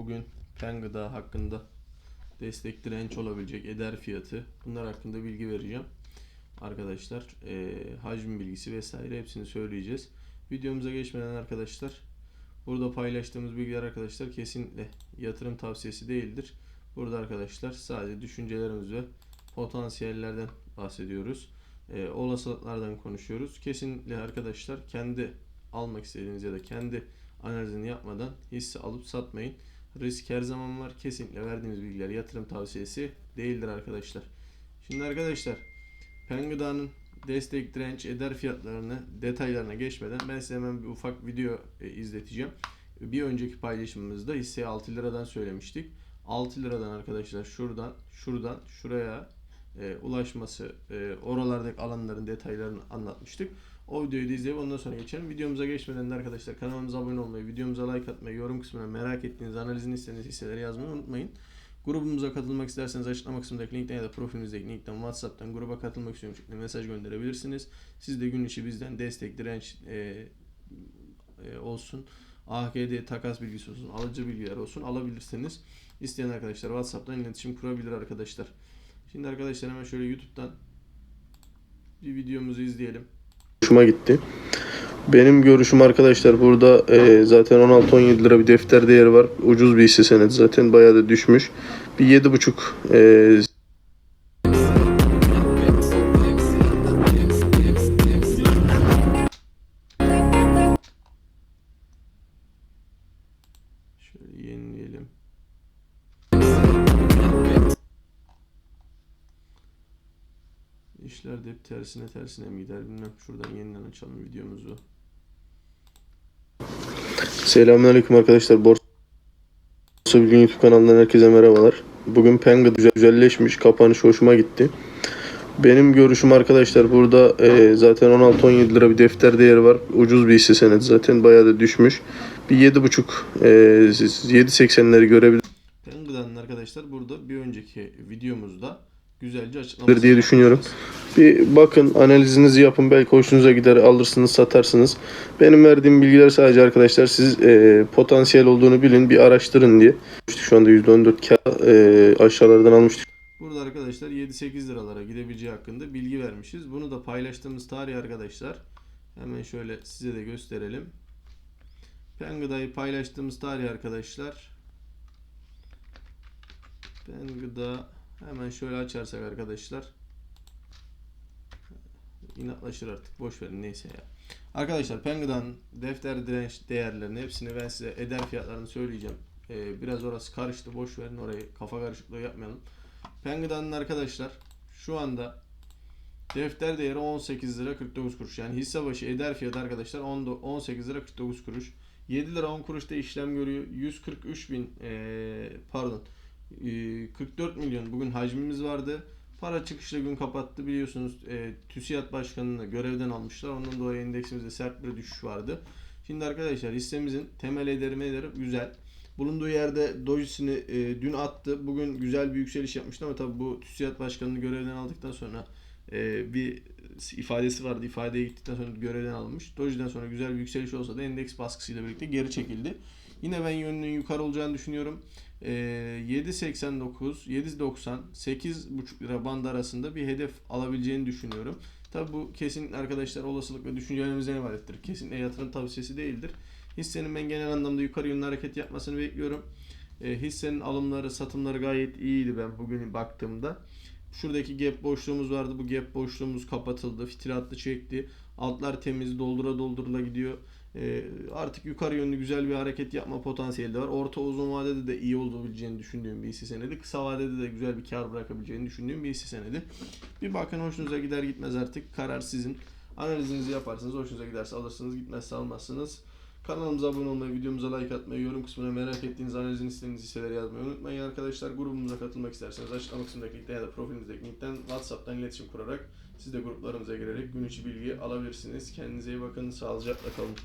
Bugün Pen Gıda hakkında destek direnç olabilecek eder fiyatı bunlar hakkında bilgi vereceğim. Arkadaşlar eee hacim bilgisi vesaire hepsini söyleyeceğiz. Videomuza geçmeden arkadaşlar burada paylaştığımız bilgiler arkadaşlar kesinlikle yatırım tavsiyesi değildir. Burada arkadaşlar sadece düşüncelerimiz ve potansiyellerden bahsediyoruz. Eee, olasılıklardan konuşuyoruz. Kesinlikle arkadaşlar kendi almak istediğiniz ya da kendi analizini yapmadan hisse alıp satmayın. Risk her zaman var. Kesinlikle verdiğimiz bilgiler yatırım tavsiyesi değildir arkadaşlar. Şimdi arkadaşlar Pengıda'nın destek direnç eder fiyatlarını detaylarına geçmeden ben size hemen bir ufak video e, izleteceğim. Bir önceki paylaşımımızda hisseye 6 liradan söylemiştik. 6 liradan arkadaşlar şuradan şuradan şuraya e, ulaşması e, oralardaki alanların detaylarını anlatmıştık. O videoyu da izleyip ondan sonra geçelim. Videomuza geçmeden de arkadaşlar kanalımıza abone olmayı, videomuza like atmayı, yorum kısmına merak ettiğiniz, analizini istediğiniz hisseleri yazmayı unutmayın. Grubumuza katılmak isterseniz açıklama kısmındaki linkten ya da profilimizdeki linkten WhatsApp'tan gruba katılmak istiyorum şeklinde mesaj gönderebilirsiniz. Siz de gün içi bizden destek, direnç e, e, olsun. AKD takas bilgisi olsun, alıcı bilgiler olsun alabilirsiniz. İsteyen arkadaşlar WhatsApp'tan iletişim kurabilir arkadaşlar. Şimdi arkadaşlar hemen şöyle YouTube'dan bir videomuzu izleyelim. hoşuma gitti. Benim görüşüm arkadaşlar burada e, zaten 16-17 lira bir defter değeri var. Ucuz bir hisse senedi zaten bayağı da düşmüş. Bir 7,5 e, İşler de hep tersine tersine mi gider bilmem. Şuradan yeniden açalım videomuzu. Selamünaleyküm arkadaşlar. Borsa Bilgin YouTube kanalından herkese merhabalar. Bugün Penga güzel- güzelleşmiş. Kapanış hoşuma gitti. Benim görüşüm arkadaşlar burada e, zaten 16-17 lira bir defter değeri var. Ucuz bir hisse senedi zaten bayağı da düşmüş. Bir 7,5 e, 7.80'leri görebilir. Penguin'den arkadaşlar burada bir önceki videomuzda güzelce açıklamasını diye düşünüyorum. Bir bakın analizinizi yapın belki hoşunuza gider alırsınız satarsınız. Benim verdiğim bilgiler sadece arkadaşlar siz e, potansiyel olduğunu bilin bir araştırın diye. Şu anda %14 kar e, aşağılardan almıştık. Burada arkadaşlar 7-8 liralara gidebileceği hakkında bilgi vermişiz. Bunu da paylaştığımız tarih arkadaşlar. Hemen şöyle size de gösterelim. Pengıda'yı paylaştığımız tarih arkadaşlar. Pengıda hemen şöyle açarsak arkadaşlar. İnatlaşır artık. Boş verin neyse ya. Arkadaşlar Pengıda'nın defter direnç değerlerini hepsini ben size eder fiyatlarını söyleyeceğim. Ee, biraz orası karıştı. Boş verin orayı. Kafa karışıklığı yapmayalım. Pengıda'nın arkadaşlar şu anda defter değeri 18 lira 49 kuruş. Yani hisse başı eder fiyatı arkadaşlar 10 18 lira 49 kuruş. 7 lira 10 kuruşta işlem görüyor. 143 bin eee, pardon eee, 44 milyon bugün hacmimiz vardı. Para çıkışla gün kapattı biliyorsunuz. E, TÜSİAD Başkanı'nı görevden almışlar. Ondan dolayı endeksimizde sert bir düşüş vardı. Şimdi arkadaşlar hissemizin temel ederi mederi güzel. Bulunduğu yerde dojisini e, dün attı. Bugün güzel bir yükseliş yapmıştı ama tabii bu TÜSİAD Başkanı'nı görevden aldıktan sonra e, bir ifadesi vardı. İfadeye gittikten sonra görevden alınmış. Dojiden sonra güzel bir yükseliş olsa da endeks baskısıyla birlikte geri çekildi. Yine ben yönünün yukarı olacağını düşünüyorum. E, 7.89, 7.90, 8.5 lira band arasında bir hedef alabileceğini düşünüyorum. Tabi bu kesin arkadaşlar olasılık ve düşüncelerimizden ibarettir. Kesinlikle yatırım tavsiyesi değildir. Hissenin ben genel anlamda yukarı yönlü hareket yapmasını bekliyorum. E, hissenin alımları, satımları gayet iyiydi ben bugün baktığımda. Şuradaki gap boşluğumuz vardı. Bu gap boşluğumuz kapatıldı. Fitil attı çekti. Altlar temiz doldura doldurula gidiyor. E, artık yukarı yönlü güzel bir hareket yapma potansiyeli de var. Orta uzun vadede de iyi olabileceğini düşündüğüm bir hisse senedi. Kısa vadede de güzel bir kar bırakabileceğini düşündüğüm bir hisse senedi. Bir bakın hoşunuza gider gitmez artık. Karar sizin. Analizinizi yaparsınız. Hoşunuza giderse alırsınız. Gitmezse almazsınız. Kanalımıza abone olmayı, videomuza like atmayı, yorum kısmına merak ettiğiniz analizini istediğiniz hisseleri yazmayı unutmayın arkadaşlar. Grubumuza katılmak isterseniz açıklama kısmındaki linkten ya da profilimizdeki linkten WhatsApp'tan iletişim kurarak siz de gruplarımıza girerek gün içi bilgi alabilirsiniz. Kendinize iyi bakın, sağlıcakla kalın.